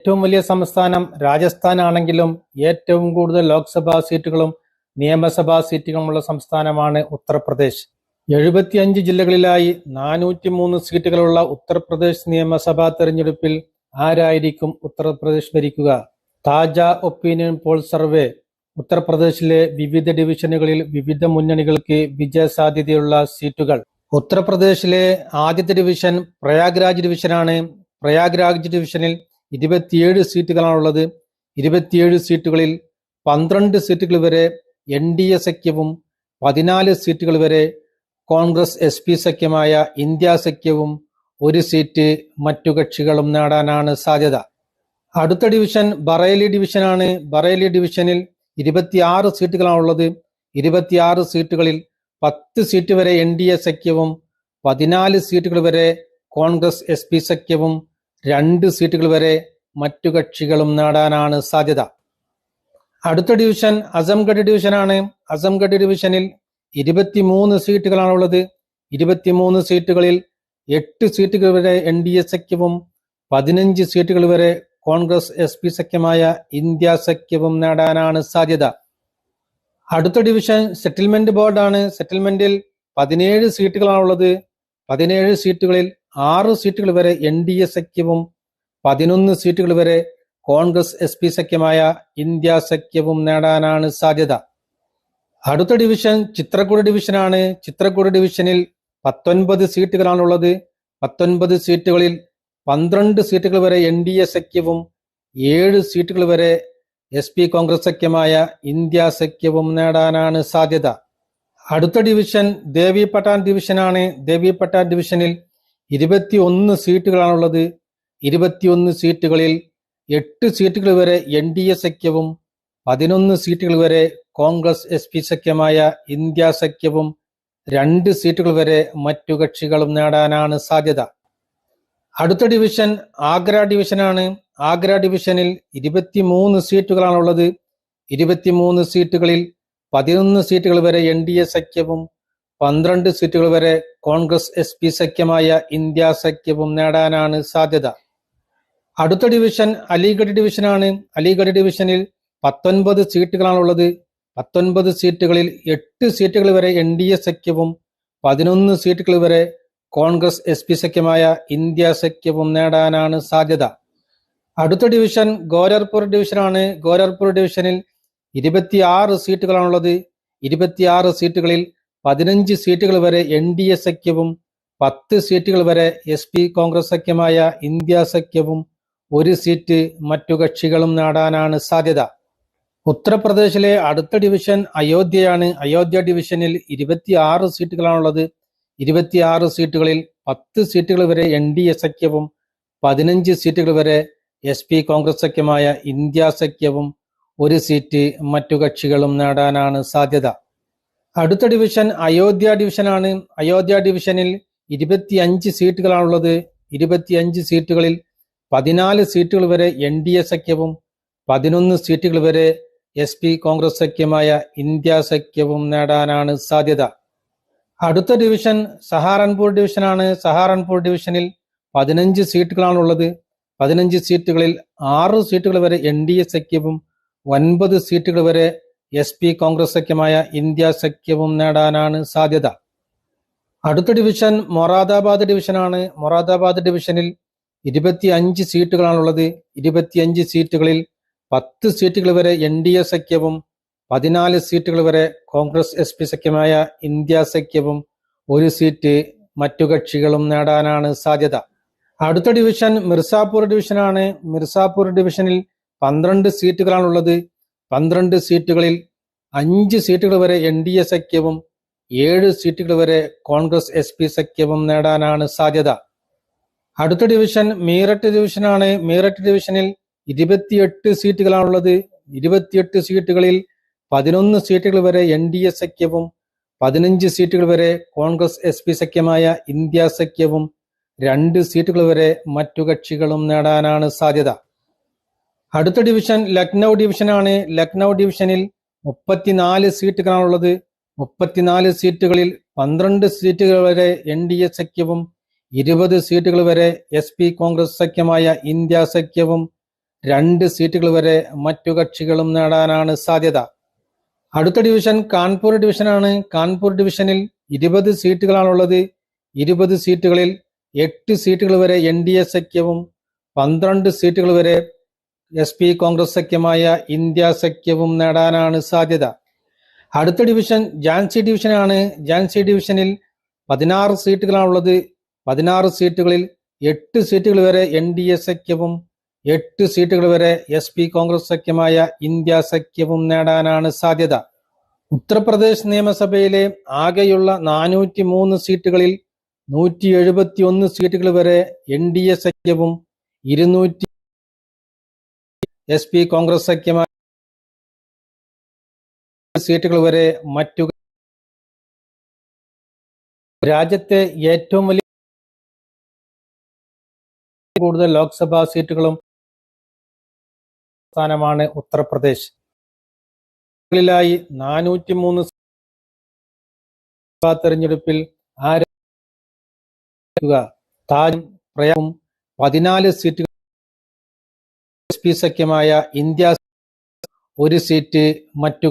ഏറ്റവും വലിയ സംസ്ഥാനം രാജസ്ഥാൻ ആണെങ്കിലും ഏറ്റവും കൂടുതൽ ലോക്സഭാ സീറ്റുകളും നിയമസഭാ സീറ്റുകളുമുള്ള സംസ്ഥാനമാണ് ഉത്തർപ്രദേശ്. എഴുപത്തിയഞ്ച് ജില്ലകളിലായി നാനൂറ്റി മൂന്ന് സീറ്റുകളുള്ള ഉത്തർപ്രദേശ് നിയമസഭാ തെരഞ്ഞെടുപ്പിൽ ആരായിരിക്കും ഉത്തർപ്രദേശ് ഭരിക്കുക? താജ ഒപ്പീനിയൻ പോൾ സർവേ. ഉത്തർപ്രദേശിലെ വിവിധ ഡിവിഷനുകളിൽ വിവിധ മുന്നണികൾക്ക് വിജയസാധ്യതയുള്ള സീറ്റുകൾ. ഉത്തർപ്രദേശിലെ ആദ്യത്തെ ഡിവിഷൻ പ്രയാഗ്രാജ് ഡിവിഷനാണ്. പ്രയാഗ്രാജ് ഡിവിഷനിൽ ഇരുപത്തിയേഴ് സീറ്റുകളാണുള്ളത്. ഇരുപത്തിയേഴ് സീറ്റുകളിൽ പന്ത്രണ്ട് സീറ്റുകൾ വരെ എൻ ഡി എ സഖ്യവും പതിനാല് സീറ്റുകൾ വരെ കോൺഗ്രസ് എസ് പി സഖ്യമായ ഇന്ത്യ സഖ്യവും ഒരു സീറ്റ് മറ്റു കക്ഷികളും നേടാനാണ് സാധ്യത. അടുത്ത ഡിവിഷൻ ബറേലി ഡിവിഷനാണ്. ബറേലി ഡിവിഷനിൽ ഇരുപത്തിയാറ് സീറ്റുകളാണുള്ളത്. ഇരുപത്തിയാറ് സീറ്റുകളിൽ പത്ത് സീറ്റ് വരെ എൻ ഡി എ സഖ്യവും പതിനാല് സീറ്റുകൾ വരെ കോൺഗ്രസ് എസ് പി സഖ്യവും രണ്ട് സീറ്റുകൾ വരെ മറ്റു കക്ഷികളും നേടാനാണ് സാധ്യത. അടുത്ത ഡിവിഷൻ അസംഗഡ് ഡിവിഷനാണ്. അസംഗഡ് ഡിവിഷനിൽ ഇരുപത്തിമൂന്ന് സീറ്റുകളാണുള്ളത് ഇരുപത്തിമൂന്ന് സീറ്റുകളിൽ എട്ട് സീറ്റുകൾ വരെ എൻ ഡി എ സഖ്യവും പതിനഞ്ച് സീറ്റുകൾ വരെ കോൺഗ്രസ് എസ് പി സഖ്യമായ ഇന്ത്യ സഖ്യവും നേടാനാണ് സാധ്യത. അടുത്ത ഡിവിഷൻ സെറ്റിൽമെന്റ് ബോർഡാണ്. സെറ്റിൽമെന്റിൽ പതിനേഴ് സീറ്റുകളാണുള്ളത് പതിനേഴ് സീറ്റുകളിൽ ആറ് സീറ്റുകൾ വരെ എൻ ഡി എ സഖ്യവും പതിനൊന്ന് സീറ്റുകൾ വരെ കോൺഗ്രസ് എസ് പി സഖ്യമായ ഇന്ത്യ സഖ്യവും നേടാനാണ് സാധ്യത. അടുത്ത ഡിവിഷൻ ചിത്രക്കൂട് ഡിവിഷനാണ്. ചിത്രക്കൂട് ഡിവിഷനിൽ പത്തൊൻപത് സീറ്റുകളാണുള്ളത്. പത്തൊൻപത് സീറ്റുകളിൽ പന്ത്രണ്ട് സീറ്റുകൾ വരെ എൻ ഡി എ സഖ്യവും ഏഴ് സീറ്റുകൾ വരെ എസ് പി കോൺഗ്രസ് സഖ്യമായ ഇന്ത്യ സഖ്യവും നേടാനാണ് സാധ്യത. അടുത്ത ഡിവിഷൻ ദേവി പട്ടാൻ ഡിവിഷനാണ്. ദേവി പട്ടാൻ ഡിവിഷനിൽ ഇരുപത്തി ഒന്ന് സീറ്റുകളാണുള്ളത്. ഇരുപത്തിയൊന്ന് സീറ്റുകളിൽ എട്ട് സീറ്റുകൾ വരെ എൻ ഡി എ സഖ്യവും പതിനൊന്ന് സീറ്റുകൾ വരെ കോൺഗ്രസ് എസ് പി സഖ്യമായ ഇന്ത്യ സഖ്യവും രണ്ട് സീറ്റുകൾ വരെ മറ്റു കക്ഷികളും നേടാനാണ് സാധ്യത. അടുത്ത ഡിവിഷൻ ആഗ്ര ഡിവിഷനാണ്. ആഗ്ര ഡിവിഷനിൽ ഇരുപത്തിമൂന്ന് സീറ്റുകളാണുള്ളത്. ഇരുപത്തിമൂന്ന് സീറ്റുകളിൽ പതിനൊന്ന് സീറ്റുകൾ വരെ എൻ ഡി എ സഖ്യവും പന്ത്രണ്ട് സീറ്റുകൾ വരെ കോൺഗ്രസ് എസ് പി സഖ്യമായ ഇന്ത്യ സഖ്യവും നേടാനാണ് സാധ്യത. അടുത്ത ഡിവിഷൻ അലിഗഡ് ഡിവിഷനാണ്. അലിഗഡ് ഡിവിഷനിൽ പത്തൊൻപത് സീറ്റുകളാണുള്ളത്. പത്തൊൻപത് സീറ്റുകളിൽ എട്ട് സീറ്റുകൾ വരെ എൻ ഡി എ സഖ്യവും പതിനൊന്ന് സീറ്റുകൾ വരെ കോൺഗ്രസ് എസ് പി സഖ്യമായ ഇന്ത്യ സഖ്യവും നേടാനാണ് സാധ്യത. അടുത്ത ഡിവിഷൻ ഗോരഖ്പൂർ ഡിവിഷനാണ്. ഗോരഖ്പൂർ ഡിവിഷനിൽ ഇരുപത്തിയാറ് സീറ്റുകളാണുള്ളത്. ഇരുപത്തിയാറ് സീറ്റുകളിൽ പതിനഞ്ച് സീറ്റുകൾ വരെ എൻ ഡി എ സഖ്യവും പത്ത് സീറ്റുകൾ വരെ എസ് പി കോൺഗ്രസ് സഖ്യമായ ഇന്ത്യ സഖ്യവും ഒരു സീറ്റ് മറ്റു കക്ഷികളും നേടാനാണ് സാധ്യത. ഉത്തർപ്രദേശിലെ അടുത്ത ഡിവിഷൻ അയോധ്യയാണ്. അയോധ്യ ഡിവിഷനിൽ ഇരുപത്തിയാറ് സീറ്റുകളാണുള്ളത്. ഇരുപത്തിയാറ് സീറ്റുകളിൽ പത്ത് സീറ്റുകൾ വരെ എൻ ഡി എ സഖ്യവും പതിനഞ്ച് സീറ്റുകൾ വരെ എസ് പി കോൺഗ്രസ് സഖ്യമായ ഇന്ത്യ സഖ്യവും ഒരു സീറ്റ് മറ്റു കക്ഷികളും നേടാനാണ് സാധ്യത. അടുത്ത ഡിവിഷൻ അയോധ്യ ഡിവിഷനാണ്. അയോധ്യ ഡിവിഷനിൽ ഇരുപത്തിയഞ്ച് സീറ്റുകളാണുള്ളത്. ഇരുപത്തിയഞ്ച് സീറ്റുകളിൽ പതിനാല് സീറ്റുകൾ വരെ എൻ ഡി എ സഖ്യവും പതിനൊന്ന് സീറ്റുകൾ വരെ എസ് പി കോൺഗ്രസ് സഖ്യമായ ഇന്ത്യ സഖ്യവും നേടാനാണ് സാധ്യത. അടുത്ത ഡിവിഷൻ സഹാറൻപൂർ ഡിവിഷനാണ്. സഹാറൻപൂർ ഡിവിഷനിൽ പതിനഞ്ച് സീറ്റുകളാണുള്ളത്. പതിനഞ്ച് സീറ്റുകളിൽ ആറ് സീറ്റുകൾ വരെ എൻ ഡി എ സഖ്യവും ഒൻപത് സീറ്റുകൾ വരെ എസ് പി കോൺഗ്രസ് സഖ്യമായ ഇന്ത്യ സഖ്യവും നേടാനാണ് സാധ്യത. അടുത്ത ഡിവിഷൻ മൊറാദാബാദ് ഡിവിഷനാണ്. മൊറാദാബാദ് ഡിവിഷനിൽ ഇരുപത്തി അഞ്ച് സീറ്റുകളാണുള്ളത്. ഇരുപത്തിയഞ്ച് സീറ്റുകളിൽ പത്ത് സീറ്റുകൾ വരെ എൻ ഡി എ സഖ്യവും പതിനാല് സീറ്റുകൾ വരെ കോൺഗ്രസ് എസ് പി സഖ്യമായ ഇന്ത്യ സഖ്യവും ഒരു സീറ്റ് മറ്റു കക്ഷികളും നേടാനാണ് സാധ്യത. അടുത്ത ഡിവിഷൻ മിർസാപൂർ ഡിവിഷനാണ്. മിർസാപൂർ ഡിവിഷനിൽ പന്ത്രണ്ട് സീറ്റുകളാണുള്ളത്. പന്ത്രണ്ട് സീറ്റുകളിൽ അഞ്ച് സീറ്റുകൾ വരെ എൻ ഡി എ സഖ്യവും ഏഴ് സീറ്റുകൾ വരെ കോൺഗ്രസ് എസ് പി സഖ്യവും നേടാനാണ് സാധ്യത. അടുത്ത ഡിവിഷൻ മീററ്റ് ഡിവിഷനാണ്. മീററ്റ് ഡിവിഷനിൽ ഇരുപത്തിയെട്ട് സീറ്റുകളാണുള്ളത്. ഇരുപത്തിയെട്ട് സീറ്റുകളിൽ പതിനൊന്ന് സീറ്റുകൾ വരെ എൻ ഡി എ സഖ്യവും പതിനഞ്ച് സീറ്റുകൾ വരെ കോൺഗ്രസ് എസ് പി സഖ്യമായ ഇന്ത്യ സഖ്യവും രണ്ട് സീറ്റുകൾ വരെ മറ്റു കക്ഷികളും നേടാനാണ് സാധ്യത. അടുത്ത ഡിവിഷൻ ലക്നൗ ഡിവിഷനാണ്. ലക്നൗ ഡിവിഷനിൽ മുപ്പത്തിനാല് സീറ്റുകളാണുള്ളത്. മുപ്പത്തിനാല് സീറ്റുകളിൽ പന്ത്രണ്ട് സീറ്റുകൾ വരെ എൻ ഡി എ സഖ്യവും ഇരുപത് സീറ്റുകൾ വരെ എസ് പി കോൺഗ്രസ് സഖ്യമായ ഇന്ത്യ സഖ്യവും രണ്ട് സീറ്റുകൾ വരെ മറ്റു കക്ഷികളും നേടാനാണ് സാധ്യത. അടുത്ത ഡിവിഷൻ കാൺപൂർ ഡിവിഷനാണ്. കാൺപൂർ ഡിവിഷനിൽ ഇരുപത് സീറ്റുകളാണുള്ളത്. ഇരുപത് സീറ്റുകളിൽ എട്ട് സീറ്റുകൾ വരെ എൻ ഡി എ സഖ്യവും പന്ത്രണ്ട് സീറ്റുകൾ വരെ എസ് പി കോൺഗ്രസ് സഖ്യമായ ഇന്ത്യ സഖ്യവും നേടാനാണ് സാധ്യത. അടുത്ത ഡിവിഷൻ ജാൻസി ഡിവിഷനാണ്. ജാൻസി ഡിവിഷനിൽ പതിനാറ് സീറ്റുകളാണുള്ളത്. പതിനാറ് സീറ്റുകളിൽ എട്ട് സീറ്റുകൾ വരെ എൻ ഡി എ സഖ്യവും എട്ട് സീറ്റുകൾ വരെ എസ് പി കോൺഗ്രസ് സഖ്യമായ ഇന്ത്യ സഖ്യവും നേടാനാണ് സാധ്യത. ഉത്തർപ്രദേശ് നിയമസഭയിലെ ആകെയുള്ള നാനൂറ്റി മൂന്ന് സീറ്റുകളിൽ നൂറ്റി എഴുപത്തി ഒന്ന് സീറ്റുകൾ വരെ എൻ ഡി എ സഖ്യവും ഇരുന്നൂറ്റി എസ് പി കോൺഗ്രസ് സഖ്യമായ സീറ്റുകൾ വരെ മറ്റു രാജ്യത്തെ ഏറ്റവും വലിയ കൂടുതൽ ലോക്സഭാ സീറ്റുകളും സ്ഥാനമാണ് ഉത്തർപ്രദേശ്. ായി നാനൂറ്റി മൂന്ന് തെരഞ്ഞെടുപ്പിൽ ആര് താജും പ്രയാഗും പതിനാല് സീറ്റുകൾ പി സഖ്യമായ ഇന്ത്യ ഒരു സീറ്റ് മറ്റു